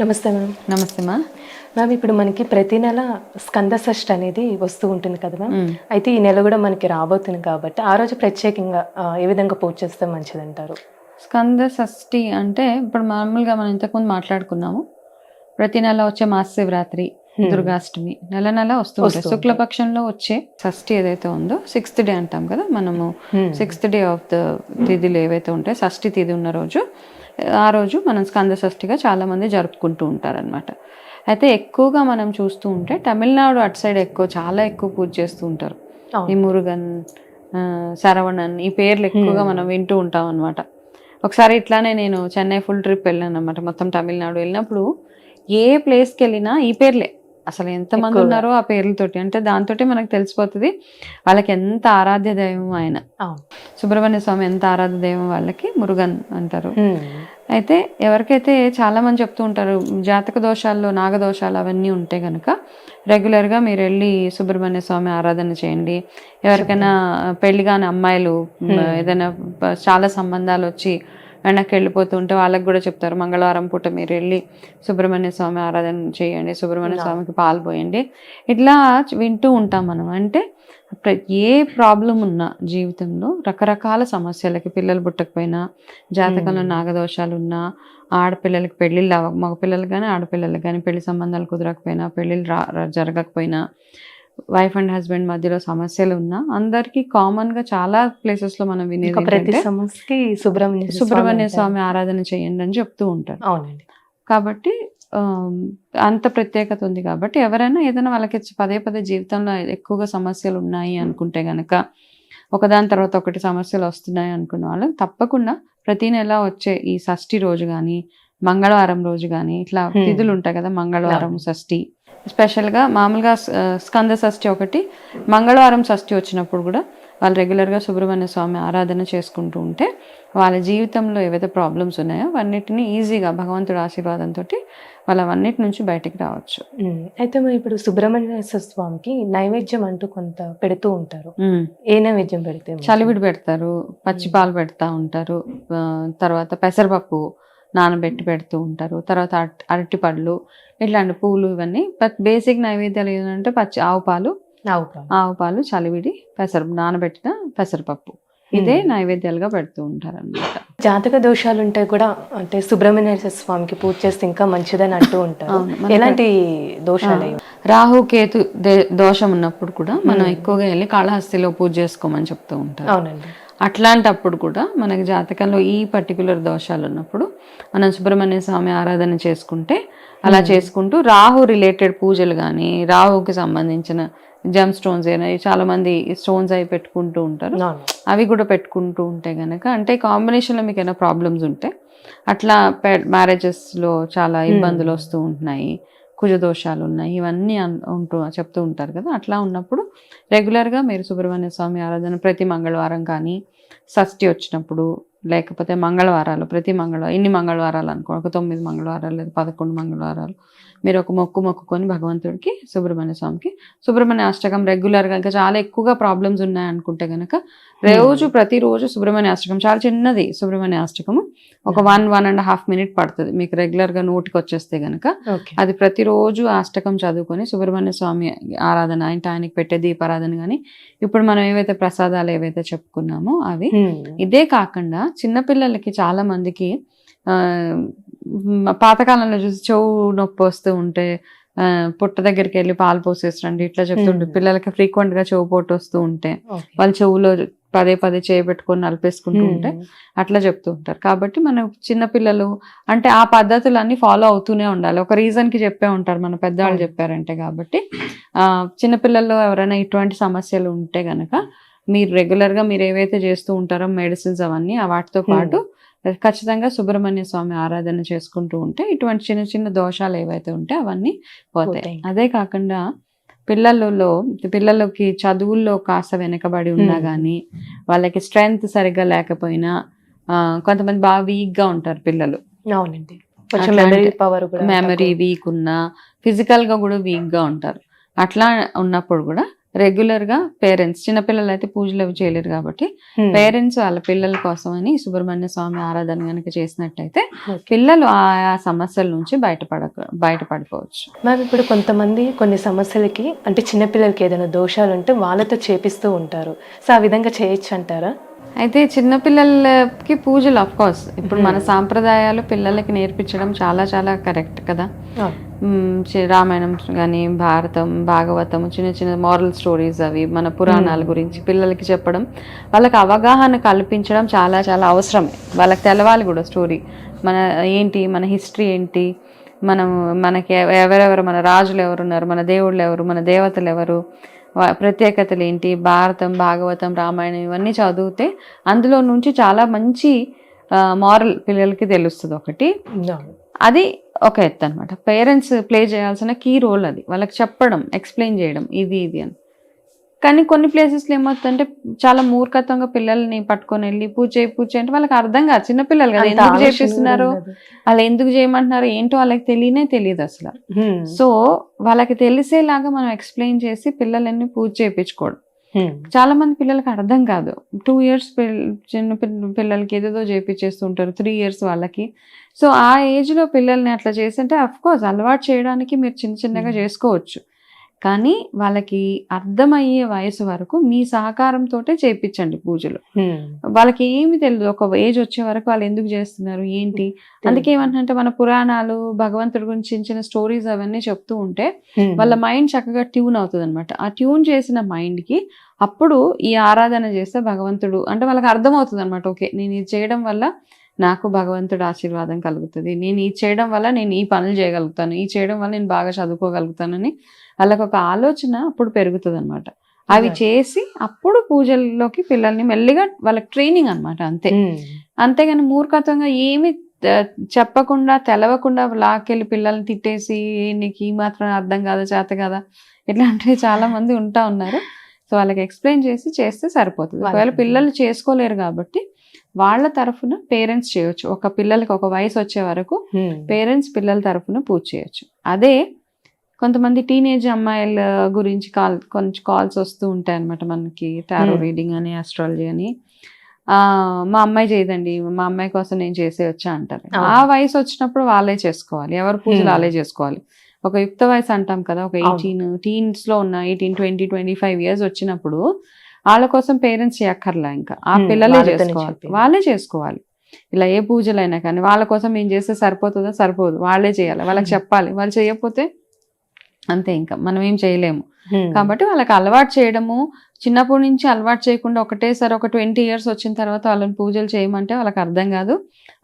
నమస్తే మ్యామ్. నమస్తే మా మ్యామ్ ఇప్పుడు మనకి ప్రతి నెల స్కంద షష్ఠి అనేది వస్తూ ఉంటుంది కదా మ్యామ్. అయితే ఈ నెల కూడా మనకి రాబోతుంది కాబట్టి ఆ రోజు ప్రత్యేకంగా ఏ విధంగా పూజ చేస్తే మంచిది అంటారు స్కంద షష్ఠి అంటే ఇప్పుడు మామూలుగా మనం ఇంతకుముందు మాట్లాడుకున్నాము. ప్రతి నెల వచ్చే మాస శివరాత్రి Hmm. దుర్గాష్టమి నెల నెల వస్తూ ఉంటాయి. శుక్లపక్షంలో వచ్చే షష్ఠి ఏదైతే ఉందో సిక్స్త్ డే అంటాం కదా మనము. సిక్స్త్ డే ఆఫ్ ద తిథిలు ఏవైతే ఉంటాయి షష్ఠి తిథి ఉన్న రోజు ఆ రోజు మనం స్కంద షష్ఠిగా చాలా మంది జరుపుకుంటూ ఉంటారనమాట అయితే ఎక్కువగా మనం చూస్తూ ఉంటే తమిళనాడు అటు సైడ్ ఎక్కువ చాలా ఎక్కువ పూజ చేస్తూ ఉంటారు. ఈ మురుగన్ శరవణన్ ఈ పేర్లు ఎక్కువగా మనం వింటూ ఉంటాం అనమాట ఒకసారి ఇట్లానే నేను చెన్నై ఫుల్ ట్రిప్ వెళ్ళాను అనమాట మొత్తం తమిళనాడు వెళ్ళినప్పుడు ఏ ప్లేస్కి వెళ్ళినా ఈ పేర్లే. అసలు ఎంతమంది. ఉన్నారో ఆ పేర్లతోటి. అంటే దాంతోటి మనకు తెలిసిపోతుంది వాళ్ళకి ఎంత ఆరాధ్య దైవం ఆయన. సుబ్రహ్మణ్య స్వామి ఎంత ఆరాధ్య దైవం వాళ్ళకి? మురుగన్ అంటారు. అయితే ఎవరికైతే చాలా మంది చెప్తూ ఉంటారు జాతక దోషాల్లో నాగదోషాలు అవన్నీ ఉంటే కనుక రెగ్యులర్గా మీరు వెళ్ళి సుబ్రహ్మణ్య స్వామి ఆరాధన చేయండి. ఎవరికైనా పెళ్ళి కాని అమ్మాయిలు ఏదైనా చాలా సంబంధాలు వచ్చి వెనక్కి వెళ్ళిపోతూ ఉంటే వాళ్ళకి కూడా చెప్తారు మంగళవారం పూట మీరు వెళ్ళి సుబ్రహ్మణ్య స్వామి ఆరాధన చేయండి సుబ్రహ్మణ్య స్వామికి పాలు పోయండి. ఇట్లా వింటూ ఉంటాం మనం. అంటే ఏ ప్రాబ్లం ఉన్నా జీవితంలో రకరకాల సమస్యలకి పిల్లలు పుట్టకపోయినా జాతకంలో. నాగదోషాలు ఉన్నా ఆడపిల్లలకి పెళ్ళిళ్ళు అవ్వ మగపిల్లలు కానీ ఆడపిల్లలకి కానీ పెళ్ళి సంబంధాలు కుదరకపోయినా పెళ్ళిళ్ళు రా- జరగకపోయినా వైఫ్ అండ్ హస్బెండ్ మధ్యలో సమస్యలు ఉన్నా అందరికీ కామన్గా చాలా ప్లేసెస్లో మనం వినేది ప్రతి సమస్యకి సుబ్రహ్మణ్య సుబ్రహ్మణ్య. స్వామి ఆరాధన చేయండి అని చెప్తూ ఉంటారు అవునండి కాబట్టి అంత ప్రత్యేకత ఉంది కాబట్టి ఎవరైనా ఏదైనా వాళ్ళకి పదే పదే జీవితంలో ఎక్కువగా సమస్యలు ఉన్నాయి అనుకుంటే గనక ఒకదాని తర్వాత ఒకటి సమస్యలు వస్తున్నాయి అనుకున్న వాళ్ళు తప్పకుండా ప్రతి నెల వచ్చే ఈ షష్ఠి రోజు కానీ మంగళవారం రోజు కానీ ఇట్లా. తిథులు ఉంటాయి కదా మంగళవారం షష్ఠి స్పెషల్గా మామూలుగా స్కంద షష్ఠి ఒకటి మంగళవారం షష్ఠి వచ్చినప్పుడు కూడా వాళ్ళు రెగ్యులర్గా సుబ్రహ్మణ్య స్వామి ఆరాధన చేసుకుంటూ ఉంటే వాళ్ళ జీవితంలో ఏవైతే ప్రాబ్లమ్స్ ఉన్నాయో అవన్నిటిని ఈజీగా భగవంతుడి ఆశీర్వాదంతో వాళ్ళు అవన్నిటి నుంచి బయటికి రావచ్చు. అయితే మరి ఇప్పుడు సుబ్రహ్మణ్య స్వామికి నైవేద్యం అంటూ కొంత పెడుతూ ఉంటారు ఏ నైవేద్యం పెడితే? చలివిడి పెడతారు పచ్చి పాలు పెడతా ఉంటారు తర్వాత పెసరపప్పు నానబెట్టి పెడుతూ ఉంటారు తర్వాత అరటి- పళ్ళు ఇట్లాంటి పూలు ఇవన్నీ బట్ బేసిక్ నైవేద్యాలు ఏంటంటే పచ్చి ఆవు పాలు ఆవు పాలు. చలివిడి పెసర నానబెట్టిన పెసరపప్పు ఇదే. నైవేద్యాలుగా పెడుతూ ఉంటారు అనమాట జాతక దోషాలు ఉంటే కూడా అంటే సుబ్రహ్మణ్య స్వామికి పూజ చేస్తే ఇంకా మంచిదని అంటూ ఉంటారు ఎలాంటి దోషాలు? రాహు కేతు దోషం ఉన్నప్పుడు కూడా మనం. ఎక్కువగా వెళ్ళి కాళహస్తిలో పూజ చేసుకోమని చెప్తూ ఉంటారు అవునండి అట్లాంటప్పుడు కూడా మనకి జాతకంలో ఈ పర్టికులర్ దోషాలు ఉన్నప్పుడు మనం సుబ్రహ్మణ్య స్వామి ఆరాధన చేసుకుంటే అలా. చేసుకుంటూ రాహు రిలేటెడ్ పూజలు కానీ రాహుకి సంబంధించిన జమ్ స్టోన్స్ అయినా చాలా మంది స్టోన్స్ అవి పెట్టుకుంటూ ఉంటారు. అవి కూడా పెట్టుకుంటూ ఉంటే గనక అంటే కాంబినేషన్లో మీకు ఏమైనా ప్రాబ్లమ్స్ ఉంటే అట్లా మ్యారేజెస్లో చాలా ఇబ్బందులు. వస్తూ ఉంటున్నాయి కుజదోషాలు ఉన్నాయి ఇవన్నీ అన్- ఉంటూ చెప్తూ ఉంటారు కదా. అట్లా ఉన్నప్పుడు రెగ్యులర్గా మీరు సుబ్రహ్మణ్య స్వామి ఆరాధన ప్రతి మంగళవారం కానీ షష్ఠి వచ్చినప్పుడు లేకపోతే మంగళవారాలు ప్రతి మంగళవారం ఇన్ని మంగళవారాలు అనుకో ఒక తొమ్మిది మంగళవారాలు లేదా పదకొండు మంగళవారాలు. మీరు ఒక మొక్కు మొక్కుకొని భగవంతుడికి సుబ్రహ్మణ్య స్వామికి సుబ్రహ్మణ్య అష్టకం రెగ్యులర్గా ఇంకా చాలా ఎక్కువగా ప్రాబ్లమ్స్ ఉన్నాయి అనుకుంటే కనుక రోజు ప్రతిరోజు సుబ్రహ్మణ్య అష్టకం చాలా చిన్నది సుబ్రహ్మణ్య అష్టకము. ఒక one one and half minute పడుతుంది. మీకు రెగ్యులర్గా నోటికి వచ్చేస్తే కనుక అది ప్రతిరోజు అష్టకం చదువుకొని సుబ్రహ్మణ్య స్వామి ఆరాధన అంటే ఆయనకి పెట్టే దీపారాధన కానీ ఇప్పుడు మనం ఏవైతే ప్రసాదాలు ఏవైతే చెప్పుకున్నామో అవి మ్మ్. ఇదే కాకుండా చిన్నపిల్లలకి చాలా మందికి ఆ, పాతకాలంలో చూసి చెవు నొప్పి వస్తూ ఉంటే పుట్ట దగ్గరికి వెళ్ళి పాలు పోసేసరండి ఇట్లా Hmm. పిల్లలకి ఫ్రీక్వెంట్గా చెవు పోటు వస్తూ ఉంటే. వాళ్ళ చెవులో పదే పదే చేయబెట్టుకొని నలిపేసుకుంటూ ఉంటే. అట్లా చెప్తూ ఉంటారు కాబట్టి మన చిన్నపిల్లలు అంటే ఆ పద్ధతులన్నీ ఫాలో అవుతూనే ఉండాలి ఒక రీజన్కి చెప్పే ఉంటారు మన పెద్దవాళ్ళు. చెప్పారంటే కాబట్టి ఆ చిన్నపిల్లల్లో ఎవరైనా ఇటువంటి సమస్యలు ఉంటే గనక మీరు రెగ్యులర్గా మీరు ఏవైతే చేస్తూ ఉంటారో మెడిసిన్స్ అవన్నీ వాటితో పాటు ఖచ్చితంగా సుబ్రహ్మణ్య స్వామి ఆరాధన చేసుకుంటూ ఉంటే ఇటువంటి చిన్న చిన్న దోషాలు ఏవైతే ఉంటే అవన్నీ పోతాయి. అదే కాకుండా పిల్లలలో పిల్లలకి చదువుల్లో కాస్త వెనకబడి ఉన్నా. కానీ వాళ్ళకి స్ట్రెంగ్త్ సరిగ్గా లేకపోయినా కొంతమంది బాగా వీక్గా ఉంటారు పిల్లలు. అవునండి. మెమరీ పవర్ కూడా మెమరీ వీక్ ఉన్నా ఫిజికల్గా కూడా వీక్గా ఉంటారు. అట్లా ఉన్నప్పుడు కూడా రెగ్యులర్గా పేరెంట్స్ చిన్నపిల్లలు అయితే పూజలు అవి చేయలేరు కాబట్టి. పేరెంట్స్ వాళ్ళ పిల్లల కోసం అని సుబ్రహ్మణ్య స్వామి ఆరాధన కనుక చేసినట్టయితే. పిల్లలు ఆయా సమస్యల నుంచి బయటపడ బయటపడిపోవచ్చు. మ్యామ్ ఇప్పుడు కొంతమంది కొన్ని సమస్యలకి అంటే చిన్నపిల్లలకి ఏదైనా దోషాలు ఉంటే వాళ్ళతో చేపిస్తూ ఉంటారు. సో ఆ విధంగా చేయొచ్చు అంటారా? అయితే చిన్నపిల్లలకి పూజలు ఆఫ్ కోర్స్ ఇప్పుడు మన సాంప్రదాయాలు పిల్లలకి నేర్పించడం చాలా చాలా కరెక్ట్ కదా. ఆ, రామాయణం కానీ భారతం భాగవతం చిన్న చిన్న మారల్ స్టోరీస్ అవి మన పురాణాల గురించి పిల్లలకి చెప్పడం వాళ్ళకి అవగాహన కల్పించడం చాలా చాలా అవసరమే వాళ్ళకి తెలవాలి కూడా స్టోరీ మన ఏంటి మన హిస్టరీ ఏంటి మనం మనకి ఎవ- ఎవరెవరు మన రాజులు ఎవరున్నారు మన దేవుళ్ళు ఎవరు మన దేవతలు ఎవరు ప్రత్యేకతలు ఏంటి భారతం భాగవతం రామాయణం ఇవన్నీ చదివితే అందులో నుంచి చాలా మంచి మారల్ పిల్లలకి తెలుస్తుంది ఒకటి. అది ఒక ఎత్తు అనమాట పేరెంట్స్ ప్లే చేయాల్సిన కీ రోల్ అది. వాళ్ళకి చెప్పడం ఎక్స్ప్లెయిన్ చేయడం ఇది ఇది అని. కానీ కొన్ని ప్లేసెస్లో ఏమవుతుందంటే చాలా మూర్ఖత్వంగా పిల్లల్ని పట్టుకొని వెళ్ళి పూజ చేయి పూజ అంటే వాళ్ళకి అర్థం కాదు. చిన్నపిల్లలు కదా ఎందుకు చేపిస్తున్నారు ఉండదు. వాళ్ళు ఎందుకు చేయమంటున్నారు? ఏంటో వాళ్ళకి తెలియనే తెలియదు అసలు. సో వాళ్ళకి తెలిసేలాగా మనం ఎక్స్ప్లెయిన్ చేసి పిల్లలన్నీ పూజ చేయించుకోవడం. చాలా మంది పిల్లలకి అర్థం కాదు. టూ ఇయర్స్ చిన్న పిల్ల- పిల్లలకి ఏదేదో చేపించేస్తుంటారు త్రీ ఇయర్స్ వాళ్ళకి. సో ఆ ఏజ్లో పిల్లల్ని అట్లా చేస్తుంటే అఫ్ కోర్స్ అలవాటు చేయడానికి మీరు చిన్న చిన్నగా Hmm. చేసుకోవచ్చు. కానీ వాళ్ళకి అర్థమయ్యే వయసు వరకు మీ సహకారంతో చేపించండి పూజలు. వాళ్ళకి ఏమి తెలియదు ఒక ఏజ్ వచ్చే వరకు వాళ్ళు ఎందుకు చేస్తున్నారు ఏంటి? అందుకే ఏమంటే మన పురాణాలు భగవంతుడి గురించి చిన్న చిన్న స్టోరీస్ అవన్నీ చెప్తూ ఉంటే. వాళ్ళ మైండ్ చక్కగా ట్యూన్ అవుతుంది అనమాట ఆ ట్యూన్ చేసిన మైండ్కి అప్పుడు ఈ ఆరాధన చేస్తే భగవంతుడు అంటే వాళ్ళకి అర్థమవుతుంది అనమాట ఓకే నేను ఇది చేయడం వల్ల నాకు భగవంతుడు ఆశీర్వాదం కలుగుతుంది. నేను ఇది చేయడం వల్ల నేను ఈ పనులు చేయగలుగుతాను. ఈ చేయడం వల్ల నేను బాగా చదువుకోగలుగుతానని వాళ్ళకి ఒక ఆలోచన అప్పుడు పెరుగుతుంది అనమాట అవి. చేసి అప్పుడు పూజల్లోకి పిల్లల్ని మెల్లిగా వాళ్ళకి ట్రైనింగ్ అన్నమాట అంతే. Hmm. అంతేగాని మూర్ఖత్వంగా ఏమి చెప్పకుండా తెలవకుండా లాక్కెళ్ళి పిల్లల్ని తిట్టేసి "ఏ, నీకు ఈ మాత్రం అర్థం కాదా చేత కదా ఇట్లాంటివి చాలా మంది ఉంటా ఉన్నారు. సో వాళ్ళకి ఎక్స్ప్లెయిన్ చేసి చేస్తే సరిపోతుంది ఒకవేళ పిల్లలు చేసుకోలేరు కాబట్టి వాళ్ళ తరఫున పేరెంట్స్ చేయొచ్చు ఒక పిల్లలకి ఒక వయసు వచ్చే వరకు. పేరెంట్స్ పిల్లల తరఫున పూజ చేయొచ్చు అదే కొంతమంది టీనేజ్ అమ్మాయిల గురించి కాల్ కొంచెం కాల్స్ వస్తూ ఉంటాయి అనమాట మనకి టారో. రీడింగ్ అని ఆస్ట్రాలజీ అని ఆ మా అమ్మాయి చేయదండి మా అమ్మాయి కోసం నేను చేసే వచ్చా అంటారు. ఆ వయసు వచ్చినప్పుడు వాళ్ళే చేసుకోవాలి ఎవరి పూజలు. వాళ్ళే చేసుకోవాలి ఒక యుక్త వయసు అంటాం కదా ఒక. ఎయిటీన్ టీన్స్లో ఉన్న eighteen twenty twenty five years వచ్చినప్పుడు వాళ్ళ కోసం పేరెంట్స్ చేయక్కర్లా ఇంకా ఆ. పిల్లలే చేసుకోవాలి. వాళ్ళే చేసుకోవాలి ఇలా ఏ పూజలైనా కానీ వాళ్ళ కోసం మేము చేస్తే సరిపోతుందో సరిపోదు వాళ్ళే చేయాలి వాళ్ళకి. చెప్పాలి వాళ్ళు చేయకపోతే అంతే ఇంకా మనం ఏం చేయలేము. కాబట్టి వాళ్ళకి అలవాటు చేయడము చిన్నప్పటి నుంచి అలవాటు చేయకుండా ఒకటేసారి ఒక ట్వంటీ ఇయర్స్ వచ్చిన తర్వాత వాళ్ళని పూజలు చేయమంటే వాళ్ళకి అర్థం కాదు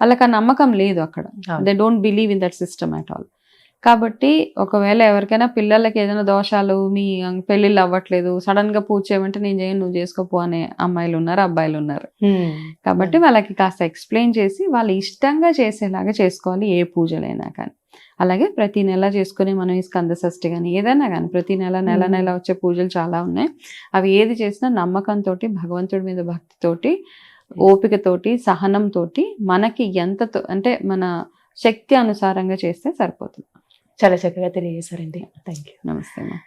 వాళ్ళకి ఆ నమ్మకం లేదు అక్కడ. They don't believe in that system at all కాబట్టి ఒకవేళ ఎవరికైనా పిల్లలకి ఏదైనా దోషాలు మీ పెళ్ళిళ్ళు అవ్వట్లేదు సడన్గా పూజ చేయమంటే నేను చేయను నువ్వు చేసుకోపో అనే అమ్మాయిలు ఉన్నారు అబ్బాయిలు ఉన్నారు. కాబట్టి వాళ్ళకి కాస్త ఎక్స్ప్లెయిన్ చేసి వాళ్ళు ఇష్టంగా చేసేలాగా చేసుకోవాలి ఏ పూజలైనా కానీ. అలాగే ప్రతి నెల చేసుకునే మనం ఈ స్కంద షష్ఠి కానీ ఏదైనా కానీ ప్రతి నెల నెల. నెల వచ్చే పూజలు చాలా ఉన్నాయి. అవి ఏది చేసినా నమ్మకంతో భగవంతుడి మీద భక్తితోటి ఓపికతోటి సహనంతోటి మనకి ఎంత అంటే మన శక్తి అనుసారంగా చేస్తే సరిపోతుంది. చాలా చక్కగా తెలియజేశారండి థ్యాంక్ యూ నమస్తే అమ్మా